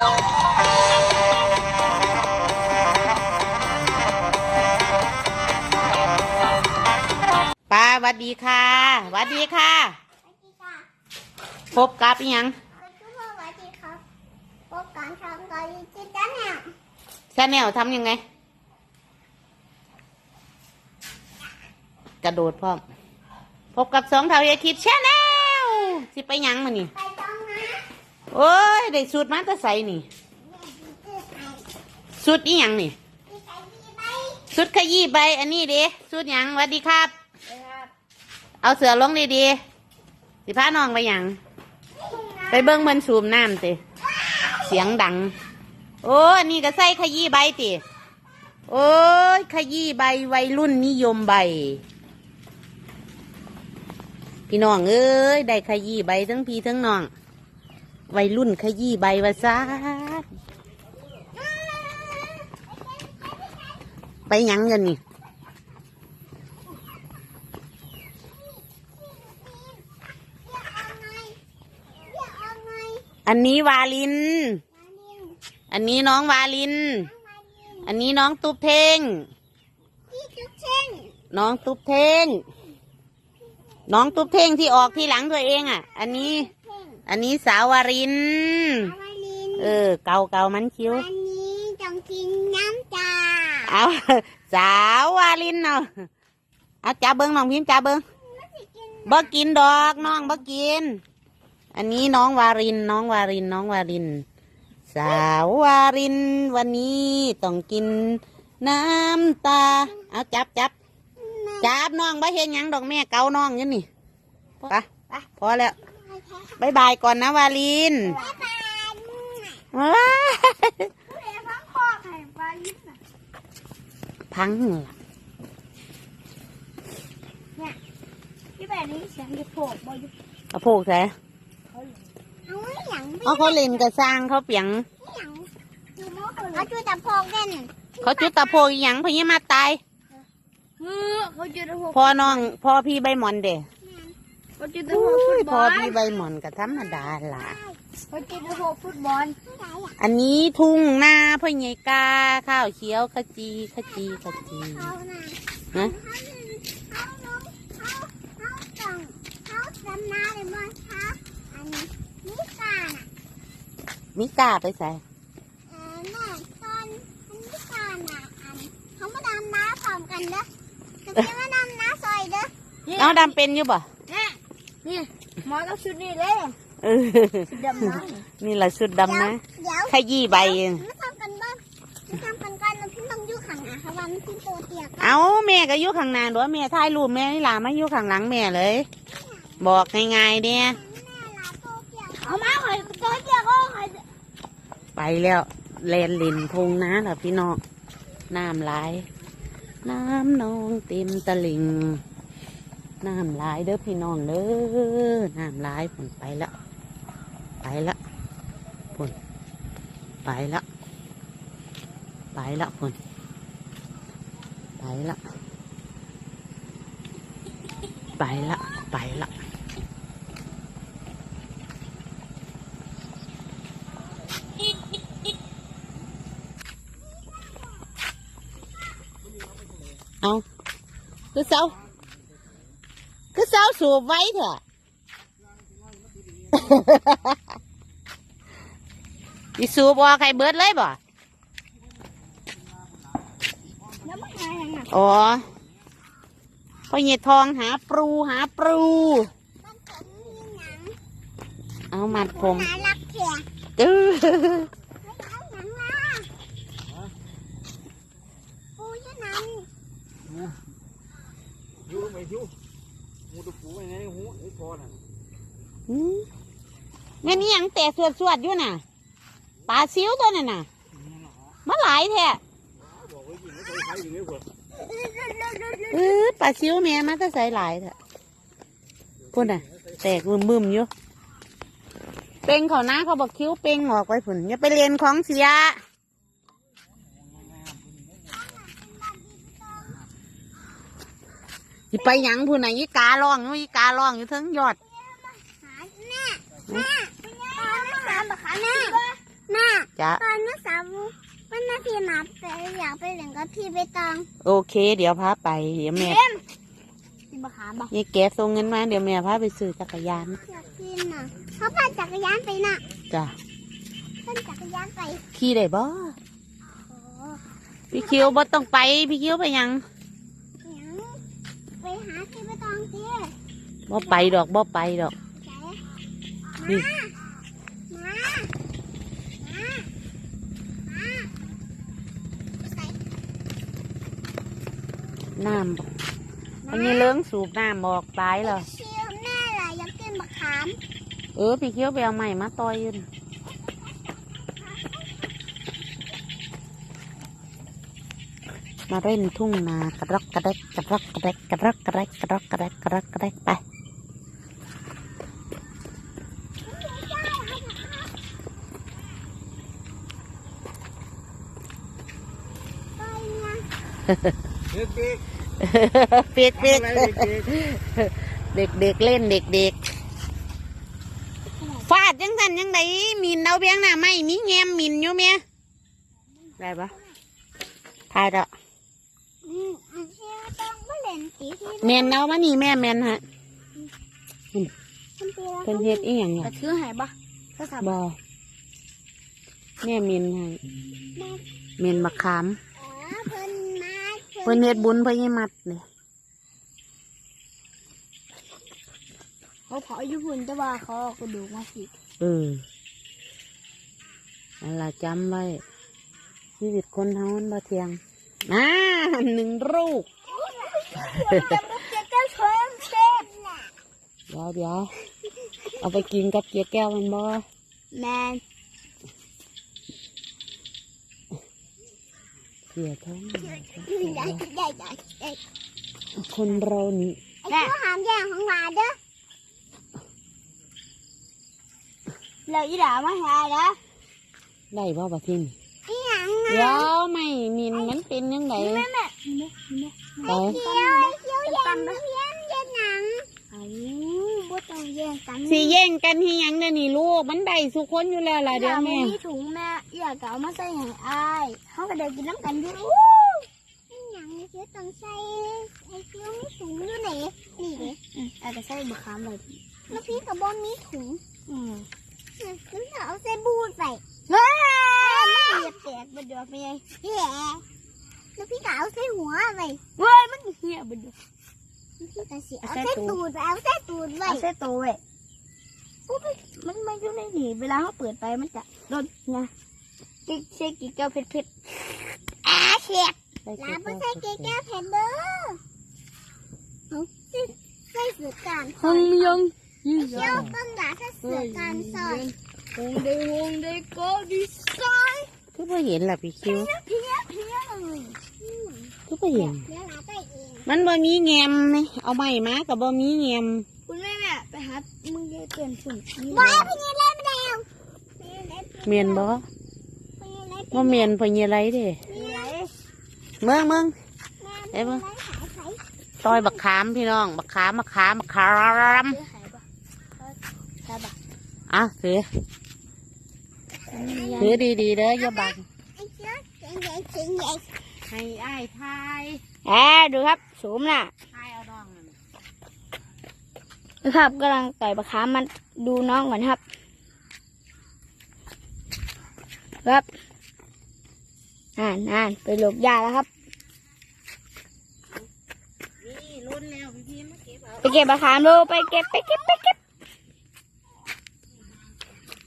ป้าหวัดดีค่ะหวัดดีค่ะ สวัสดีค่ะพบกับอิหยังคุณผู้ชมสวัสดีครับพบกันทางการยูทูบจ้าเนี่ยชาแนลทำยังไง กระโดดพร้อม พบกับสองเท่าเยายคิดชาแนลสิไปหยังมานี่ ไปตรงนะ โอ้ย ได้สูตรมาแตะใส่นี่คือไปสูตรอีหยังนี่คือไปที่ไปสูตรขยี้ใบ อันนี้เด้สูตรหยังหวัดดีครับ เอาเสือลงดีๆสิพาน้องไปหยัง ไปเบิ้งมันสูบน้ำติเสียงดัง โอ้อันนี่ก็ใส่ขยี้ใบติโอ้ย ขยี้ใบวัยรุ่นนิยมใบ พี่น้องเอ้ย ได้ขยี้ใบทั้งพี่ทั้งน้อง วัยรุ่นขยี้ใบวาซาดไปหยังกันนี่เรียกเอาไงเรียกเอาไงอันนี้วาลินมาเรียนอันนี้น้องวาลินน้องมาเรียนอันนี้น้องตุ๊บเท่งพี่ทุกเช่นน้องตุ๊บเท่ง น้องตุ๊บเท่งที่ออกที่หลังตัวเองอะ อันนี้เพ่ง อันนี้สาววาริน เอามาเรียนเออ เกาเกามันคิ้ว วันนี้ต้องกินน้ำจ้าเอา สาววาลินเอาเอาจับเบิ้งน้องพิมพ์จับเบิ้งไม่สิกินบ่กินดอกน้องบ่กิน อันนี้น้องวารินน้องวารินน้องวาริน สาววารินวันนี้ต้องกินน้ำตา เอาจับจับจับน้องบ่เห็นหยังดอกแม่เกาน้องอยังนี่ไปไปพอแล้ว บายบายก่อนนะวาลินบ๊ายบายว้าผู้ใดฟังพ่อไข่ปลาลิ้นน่ะพังเหรอพี่แบบนี้เสียงจะโผล่บ่อยู่กระโพกแท้เอาไว้หยังไม่เอาเขาเล่นกระสร้างเขาเปียงหยังเขาจุดตะโพกเล่นเขาจุดตะโพกอีหยังพญามาตายเออเขาจุดตะโพกพ่อน้องพ่อพี่ใบหมอนเด้ เขาจุดตะโพกฟุตบพ่ออลพี่ใบหมอนก็ธรรมดาล่ะเขาจุดตะโพกฟุตบอลอันนี้ทุ่งนาพ่อใหญ่กา ข้าวเขียวขจีขจีขจีเขาน่ะฮะเขาลงเขาเขาส่งเขาดำน้ำเลยมั้งครับอันนี้นี่กาน่ะมิกาไปใส่เออแม่ตอนอันนี้กาน่ะอันเขามาดำน้ำพร้อมกันเด้อจะมาดำน้ำซอยเด้อ เอาดำเป็นอยู่บ่ นี่นี่หมอต้องชุดนี้เลยเออชุดดำน้ำนี่แหละชุดดำนะเดี๋ยวขยี้ใบเองมาทำกันบ้างมาทำกันก่อนแล้วพี่ต้องอยู่ข้างหน้าค่ะวันพี่ตัวเตียกเอาแม่ก็อยู่ข้างหน้าด้วยแม่ถ่ายรูปแม่นี่ล่ะมาอยู่ข้างหลังแม่เลย บอกง่ายๆเนี่ยเอามาหอยตัวเตียกก็หอยไปแล้วแลนลินทงนะเหรอพี่น้องน้ำไหลายน้ำนองเต็มตะลิง น้ำลายเด้อพี่น้องเด้อน้ำลายผลไปล้วไปล้วผลไปล้วไปล้วผลไปล้วไปล้วไปล้วเอาคือเสา สาสูบไว้เถอะอีสูบว่าใครเบิดเลยบ่แล้วมันหายยังไงอ๋อพ่อเหยียดทองหาปรูหาปรูมันผมมีหนังเอามัดผมน่ารักเสียตื้อไม่เอา หนังมาปูชื่อหนังยูไม่ยูมูตุปูไอ้ไงหูไอ้พอน่ะหืมแม่นี่ยังแต่สวดสวดๆอยู่น่ะปลาซิวตัวนั่นน่ะมาหลายแท้บอกไว้ยิงไม่เคยใช้ยิงไม่เวิร์กเออปลาซิวแม่มาแตะใส่หลายแท้พุ่นน่ะ แตกบึมบึมๆอยู่ เป่งเขานะเขาบอกคิ้วเป่งออกไว้พุ่นอย่าไปเรียนของเสีย สิไปหยังพูนน่ะยี่การ้องอยู่ยี่การ้องอยู่เทั้งยอดขาแม่แม่แม่ขาแม่แม่จ้ะตอนเมื่อสาววันนาทีมาแต่อยากไปเล่นกับพี่ใบตองโอเค เดี๋ยวพาไปเดี๋ยวแม่พี่บักหาบักยายแกส่งเงินมาเดี๋ยวแม่พาไปซื้อจักรยานอยากกินน่ะเขาปั่นจักรยานไปน่ะจ้ะปั่นจักรยานไปขี่ได้บ่โอ้พี่คิวบ่ต้องไปพี่คิวไปหยังยัง บ่ไปดอกบ่ไปดอกใจนี่มามามาใส่น้ำบ่อันนี้เลื้งสูบน้ำบอกตายเหรอชิวแม่ล่ะอยากกินบักขาม เออพี่คิวไปเอาใหม่มาต่อยอยืนมาเล่นทุ่งนากระรอกกระเดกกระรอกกระเดกกระรอกกระเดกกระรอกกระเดกกระรอกกระเดกไปไปเนี่ย เด็กเด็กเปียกๆเปียกทำอะไรเด็กเด็กเด็กๆเล่นเด็กเด็กๆฟาดยังสันยังไงมินเอาเบียงหน้าไม่มีแงมมินอยู่เมียได้ปะทายละอืมอันที่ต้องมาเล่นตีที่แมนเอามานี่แม่แมนฮะมันปีละเพิ่นเฮ็ดอีหยังกอะระชื่อหายปะก็ทำบอแม่มินให้แม่เมนมะขามอ๋อเพิ่นมาเพิ่นเฮ็ดบุญเพิ่นให้มัดเลยเขาเผาญี่ปุ่นแต่ว่าเขาเอากระดูกมาสิเออนั่นล่ะจำไว้ชีวิตคนเฮามันบ่เที่ยงอ่าหนึ่งลูกจะมุกจะก็เพิ่มเต็มน่ะเดี๋ยวเดี๋ยวเอาไปกินกับเกี๊ยวแก้วมันบ่แมน สียท้องคนเรานี่ไอ้ตัวหามแย่งของหวานเด้อเราอีด่ามาหาเด้อได้บ่บัดทีนี้อีหยังเดี๋ยวไม่มินมันเป็นยังไงไอ้เขียวไอ้เขียวแย่งเพี้ยนเย็นหนังอ้าวบ่ต้อง แย่งกันสิแย่งกันที่ยังเด้อนี่ลูก มันได้สุคนอยู่แล้วล่ะเดี๋ยวแม่มีถุงแม่อยากเอามาใส่ให้อายเขาก็เดินกินน้ำกันอยู่อีหยังนี่คือต้องใส่ไอ้เคี้ยวมีถุงอยู่ไหนนี่เด้อาจจะใส่บะขามเลยแล้วพี่กับบอมมีถุงอืมแล้วจะเอาใส่บูดไปเฮ้ยมันเหยียบแตกบนเดือกไปยังแย่แล้วพี่ก็เอาใส่หัวไปเว้ยมันเหี้ยบนเดือก พี่ก็สิเอาใส่ตูดไปเอาใส่ตูดไปเอาเส้นตัวเว้ยปุ๊บมันมาอยู่ในนี่เวลาเขาเปิดไปมันจะโดนนะกิ๊กเช็คกิ๊กเก้าเพชรเพชรอาเฉียบใส่ลาเกี๊ยวบ่ใส่เกลือเพนเด้อเอาสิใส่เสือการหงยังยิ่งเที่ยวต้นหลาถ้าเสือการสอนหงได้หงได้ก็ดีซอยคือบ่เห็นล่ะพี่คิวเพี้ยเพี้ยเลยคือบ่เห็น มันบ่มีแงมนี่เอาใหม่มากับบ่มีแงมคุณแม่แม่ไปหามึงจะเตือนฝุ่นนี่ว้ายพี่นี่เล่นไปแล้วเมียนบ่บ่เมียนพญอะไรเด้มีอะไรเมืองเมืองเอ้ยมึงซอยบักขามพี่น้อง บักขามบักขามบักขามซื้อหายปะใช่ปะอะถือมีอะไรถือดีๆเด้ออย่าบังไอ้เชือกเจ๋งใหญ่เจ๋งใหญ่ให้อ้ายทายแอบดูครับ สูมน่ะทายเอาดองนั่นนะครับกำลังต่อยปลาคามันดูน้องก่อนครับ ครับอ่านอ่านไปหลบยาแล้วครับ นี่รุ่นแล้วพี่พี่มาเก็บเอาไปเก็บปลาคามดูไปเก็บไปเก็บไปเก็บ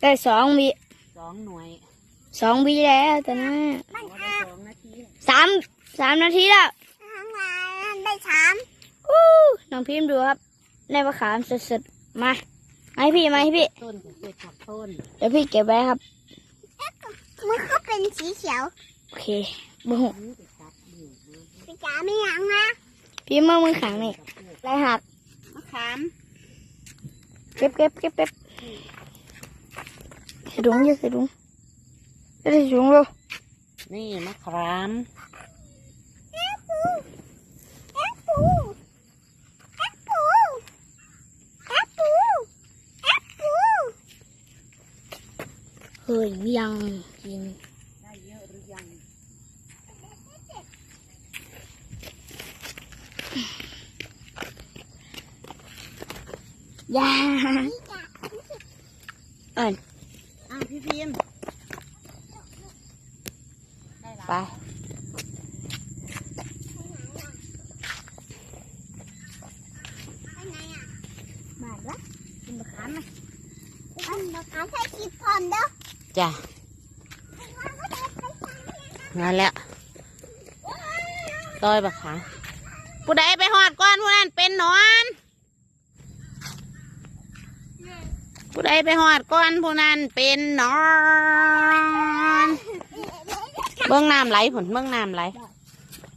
ได้สองวิสองหน่วยสองวิแล้วตอนนั้นมันได้อาสองนาทีสามสามนาทีแล้วทางงานได้สามอู้น้องพิมพ์ดูครับ ได้ปลาคามสดๆมามาให้พี่มาให้พี่ ต้นเก็บผักต้นเดี๋ยวพี่เก็บไว้ครับ มันก็เป็นสีเขียวโอเคบุ้งนี่ไปตัดนี่พี่จ๋าไม่ยังนะพี่มือมือขังนี่ไรหักมะขามเก็บเก็บเก็บเก็บใส่ถุงเยอะใส่ถุงใส่ถุงเลยนี่มะขาม แอปปูแอปปูแอปปูแอปปูแอปปู เฮ้ยยังกินได้เยอะหรือยังยาเอิญอ้าวพี่พิมพ์ไป บาดละกินมะขามไหมกินมะขามใส่คิดพร้อมเด้อ จ้ะมาแล้วต้อยบักขาผู้ใดไปหอดก้อนผู้นั้นเป็นหนอนผู้ใดไปหอดก้อนผู้นั้นเป็นหนอนเบื้องน้ำไหลผลเบื้องน้ำไหล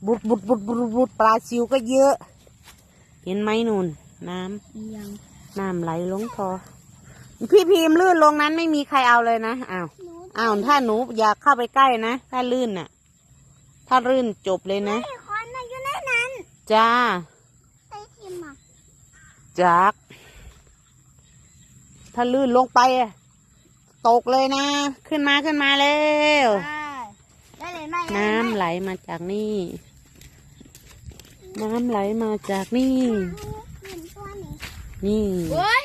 บุดบุดบุดบุดบุดปลาซิวก็เยอะ เห็นไหมนูนน้ำยังน้ำไหลลงคอ พี่พิมพ์ลื่นลงนั้นไม่มีใครเอาเลยนะอ้าวหนูอ้าวถ้าหนูอยากเข้าไปใกล้นะ ถ้าลื่นน่ะ ถ้าลื่นจบเลยนะไอ้คอนน่ะอยู่ในนั้นจ้าไอ้ทิมอะจักถ้าลื่นลงไปอะตกเลยนะ ขึ้นมาขึ้นมาเร็วได้เลยไหมน้ำไหลมาจากนี่ น้ำไหลมาจากนี่เห็นตัวนี้นี่ โอ้ย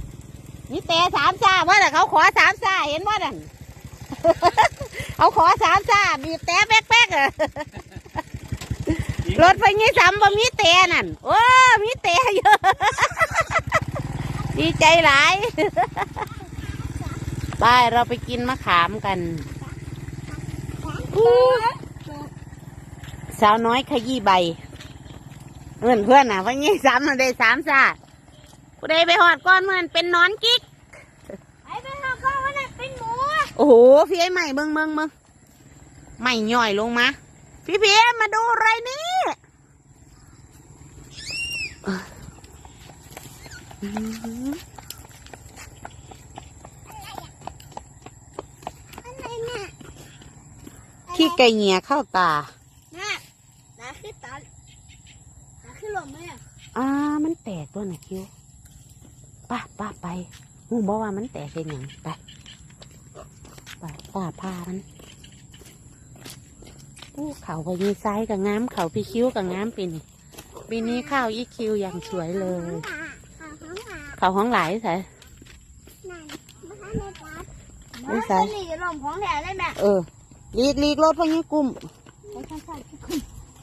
มีเตะสามซาว่าแต่เขาขอสามซาเห็นว่านั่นเขาขอสามซาบีบแต่แป๊กๆอะรถไฟงี้ซ้ำบ่มีเตะนั่นโอ้มีเตะเยอะดีใจหลายไปเราไปกินมะขามกันอู้สาวน้อยขยี้ใบเพื่อนเพื่อนน่ะว่างี้ซ้ำมันได้สามซา ผู้ใดไปหอดก้อนมันเป็นหนอนกิ๊กไอ้เป็นเราก็ว่าเป็นหมูโอ้โหพี่ไอ้ใหม่เบิ้งเบิ้งเบิ้งใหม่ย่อยลงมา พี่เพียมาดูอะไรนี่อื้อหืออะไรน่ะขี้ไก่เหงียเข้าตาน่ะน่ะคือตาน่ะคือลมไหมอะอ่ามันแตกตัวน่ะคิว ป้าป้าไปหูบอกว่ามันแตกเป็นหยังไปไปป้าพามันอู้เขาพยีซ้ายกับงามเขาพี่คิ้วกับงามปีนี้ปีนี้ข้าวอีคิวอย่างสวยเลยขาของขาเขาห้องหลายใส่นั่นมาทำในปั๊บไม่ใส่หลีลมของแถได้ไหมเออลีกลีกรถพญีกลุ่มใช่ใช่ใช่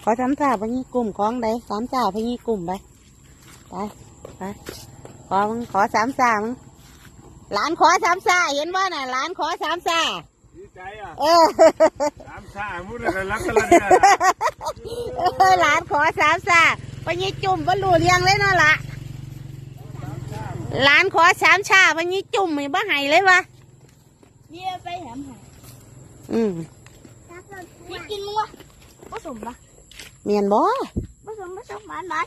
ขอสามจ่าพญีกลุ่มของใดสามจ่าพญีกลุ่มไปไปไป ขอมึงขอสามจ่ามึงหลานขอสามจ่าเห็นว่าน่ะหลานขอสามจ่าดีใจอะเออสามชามุดเลยรักกันเลยเนี่ยเออหลานขอสามจ่าพญีจุ่มบรรลุเรียงเลยเนาะละหลานขอสามชาพญีจุ่มไม่บ้าให้เลยวะเยี่ยไปแถมหายอืมนี่กินมั้งวะผสมปะเมียนบ่ผสมผสมหวานหวาน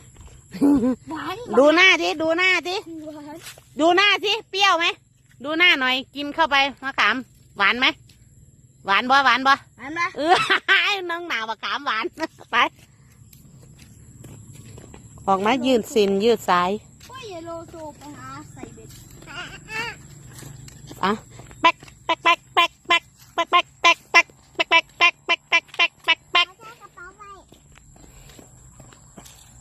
หวานดูหน้าทีดูหน้าทีหวานดูหน้าสิเปรี้ยวไหม ดูหน้าหน่อย กินเข้าไปมะขาม หวานไหม หวานบ่หวานบ่หวานปะเออน้องหนาวมะขามหวาน ไป ออกมายืดสินยืดสายโอ้ยโลโซไปหาใส่เบ็ดอะ แป๊กแป๊กแป๊กแป๊กแป๊ก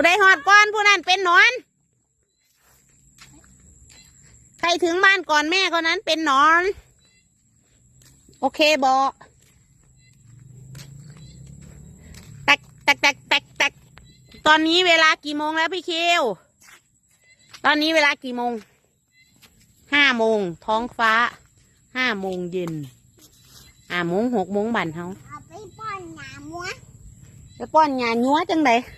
ผู้ใดหอดก่อนผู้นั้นเป็นหนอน ใครถึงบ้านก่อนแม่คนนั้นเป็นหนอน โอเคบอแตกแตกแตกแตกแตกตอนนี้เวลากี่โมงแล้วพี่คิว ตอนนี้เวลากี่โมง ห้าโมงท้องฟ้า ห้าโมงเย็นห้าโมงหกโมงบันเฮาเอาไปป้อนหนามัวไปป้อนหยาญัวจังไดนั่นเดี๋ยวหัว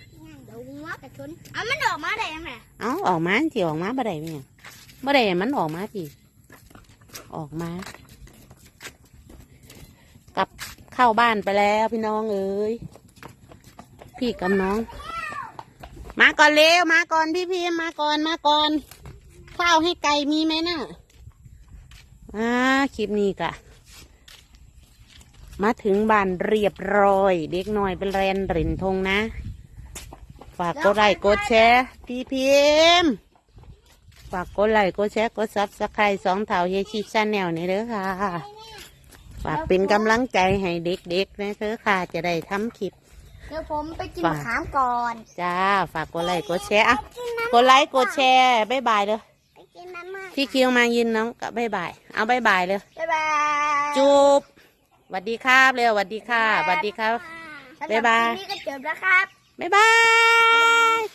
กระชุนเอามันออกมาได้ยังไงเอาออกมาสิออกมาบ่ได้เมียบ่ได้มันออกมาสิออกมากลับเข้าบ้านไปแล้วพี่น้องเอ้ยพี่กับน้อง มาก่อนเร็วมาก่อนพี่พีมมาก่อนมาก่อนข้าวให้ไก่มีไหมน่ะอ่าคลิปนี้กะมาถึงบ้านเรียบร้อย เด็กน้อยเป็นแรนรินทงนะ ฝากกดไลค์กดแชร์พี่พิมพ์ฝากกดไลค์กดแชร์กดซับสไครต์สองเท่าเฮชิชาแนลนี่เด้อค่ะ ฝากเป็นกำลังใจให้เด็กๆนะเด้อค่ะ จะได้ทำคลิป เดี๋ยวผมไปกินฝากมะขามก่อนจ้า ฝากกดไลค์กดแชร์อะกดไลค์กดแชร์บ๊ายบายเลยไปกินมาม่าพี่คิวมายินน้องก็บ๊ายบาย เอาบ๊ายบายเลยบ๊ายบายจูบสวัสดีครับเร็วสวัสดีค่ะสวัสดีครับสำหรับบ๊ายบายคลิปนี้ก็จบแล้วครับ 拜拜。